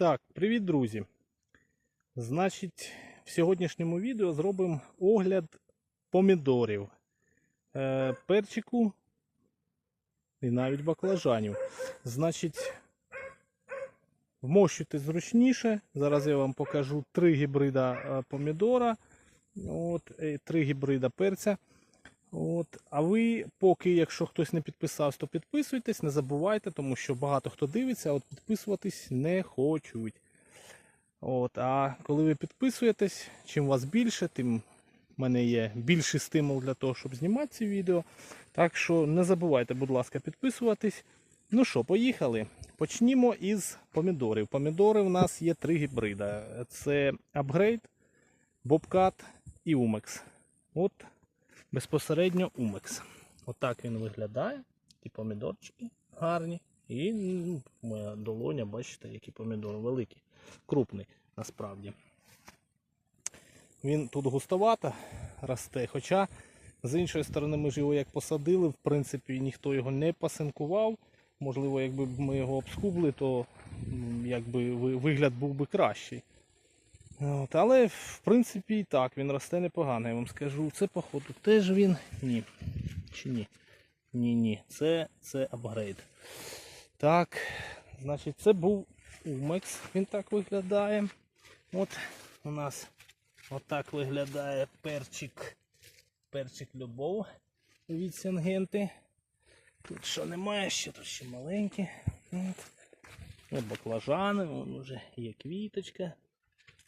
Так, привіт, друзі. Значить, в сьогоднішньому відео зробимо огляд помідорів, е, перчику і навіть баклажанів. Значить, вмощуйте зручніше. Зараз я вам покажу три гібрида е, помідора, от, е, три гібрида перця. От, а ви, поки, якщо хтось не підписався, то підписуйтесь, не забувайте, тому що багато хто дивиться, а от підписуватись не хочуть. От, а коли ви підписуєтесь, чим вас більше, тим в мене є більший стимул для того, щоб знімати ці відео. Так що не забувайте, будь ласка, підписуватись. Ну що, поїхали. Почнімо із помідорів. Помідори в нас є три гібрида: це Upgrade, Bobcat і Umex. От безпосередньо Умекс. Отак він виглядає. Ті помідорчики гарні. І ну, моя долоня, бачите, які помідори великі, крупний насправді. Він тут густовато росте, хоча з іншої сторони ми ж його як посадили, в принципі, ніхто його не пасинкував. Можливо, якби ми його обскубли, то якби вигляд був би кращий. От, але в принципі і так, він росте непогано, я вам скажу. Це походу теж він. Ні. Чи ні? Ні, ні. Це, це апгрейд. Так, значить, це був Умекс. Він так виглядає. От у нас отак виглядає перчик. Перчик любов від Сінгенти. Тут що немає, ще тут ще маленькі. От. От баклажани, вон вже є квіточка.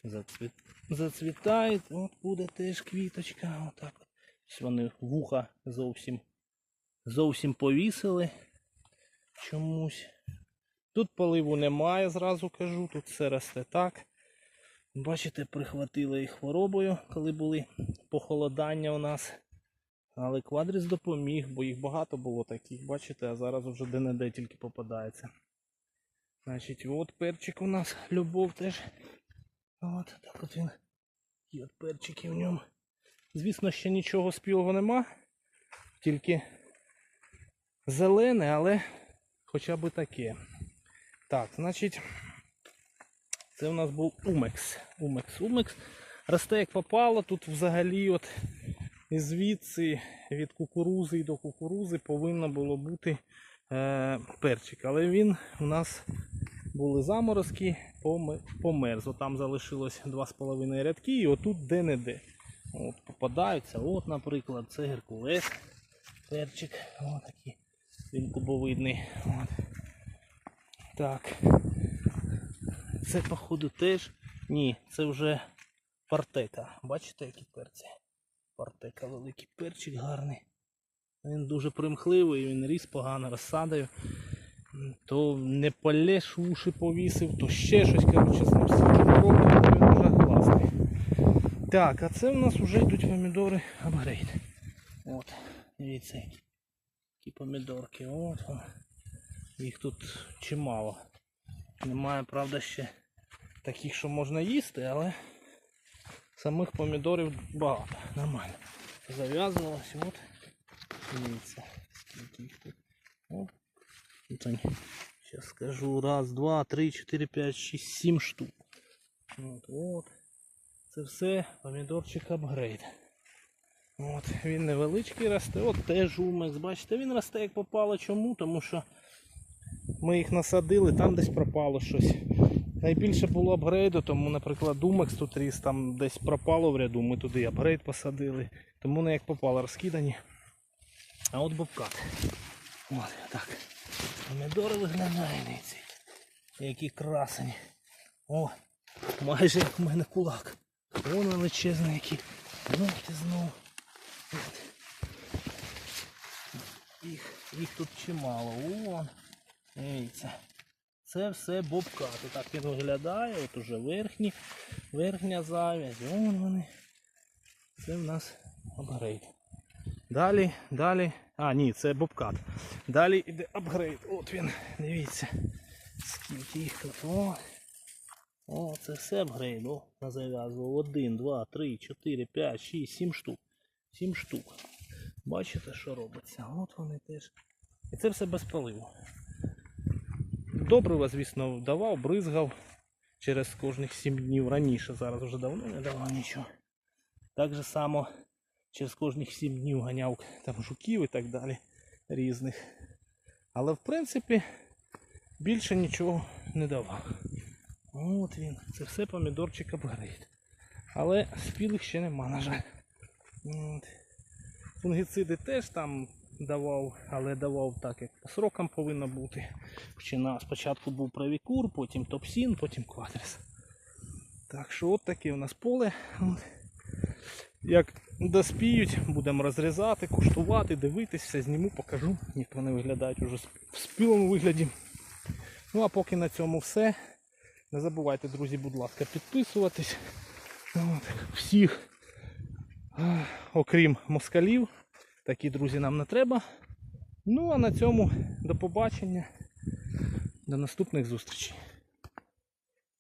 Зацвіт... Зацвітають, от буде теж квіточка. Отак. от. Вони вуха зовсім зовсім повісили чомусь. Тут поливу немає, зразу кажу, тут все росте так. Бачите, прихватили їх хворобою, коли були похолодання у нас. Але квадріс допоміг, бо їх багато було таких, бачите, а зараз вже де-не-де тільки попадається. Значить, от перчик у нас, любов теж. От так от він. І от перчики в ньому. Звісно, ще нічого спілого нема. Тільки зелене, але хоча б таке. Так, значить, це у нас був Умекс. Умекс. Умекс росте як попало. Тут взагалі от звідси від кукурузи до кукурузи повинно було бути е, перчик. Але він у нас були заморозки, поме- померз. Там залишилось 2,5 рядки і отут де-не-де. От попадаються. От, наприклад, це Геркулес. Перчик. Ось такий. Він кубовидний. От. Так. Це, походу, теж. Ні, це вже партека. Бачите, які перці? Партека, великий перчик гарний. Він дуже примхливий, він ріс погано розсадою. То не полєш уші повісив, то ще щось, коротше, з ним пробував, він вже класний. Так, а це в нас вже йдуть помідори апгрейд. От, дивіться, які помідорки. От. Їх тут чимало. Немає, правда, ще таких, що можна їсти, але самих помідорів багато. Нормально. Зав'язувалось, от. Дивіться, скільки їх тут. Они. Сейчас скажу. Раз, два, три, чотири, п'ять, шість, сім штук. От, от. Це все помідорчик апгрейд. От, він невеличкий росте, от теж умекс. Бачите, він росте як попало. Чому? Тому що ми їх насадили, там десь пропало щось. Найбільше було апгрейду, тому, наприклад, Думекс тут ріс, там десь пропало в ряду, ми туди апгрейд посадили. Тому не як попало розкидані. А от бобкат. От так. Помідори виглядають, дивіться. Які красені. О, майже як в мене кулак. Вон величезний який. Ну ти знову. Їх, їх тут чимало. Вон. Дивіться. Це все бобкат. Так він виглядає. От уже верхні, верхня зав'язь. Вон вони. Це в нас апгрейд. Далі, далі. А, ні, це бобкат. Далі йде апгрейд. От він. Дивіться. Скільки їх тут. О, о це все апгрейд. О, зав'язував. Один, два, три, чотири, п'ять, шість, сім штук. Сім штук. Бачите, що робиться? От вони теж. І це все без поливу. Добрива, звісно, давав, бризгав. через кожних 7 днів раніше. Зараз вже давно не давав нічого. Так же само через кожних 7 днів ганяв там жуків і так далі різних. Але в принципі більше нічого не давав. От він. Це все помідорчик апгрейд. Але спілих ще нема, на жаль. От. Фунгіциди теж там давав, але давав так, як по срокам повинно бути. Почина- Спочатку був правікур, потім топсін, потім квадрес. Так що от таке у нас поле. От. Як доспіють, будемо розрізати, куштувати, дивитись, все зніму, покажу, як вони виглядають уже в спілому вигляді. Ну а поки на цьому все. Не забувайте, друзі, будь ласка, підписуватись. От, всіх, окрім москалів. Такі друзі нам не треба. Ну а на цьому до побачення. До наступних зустрічей.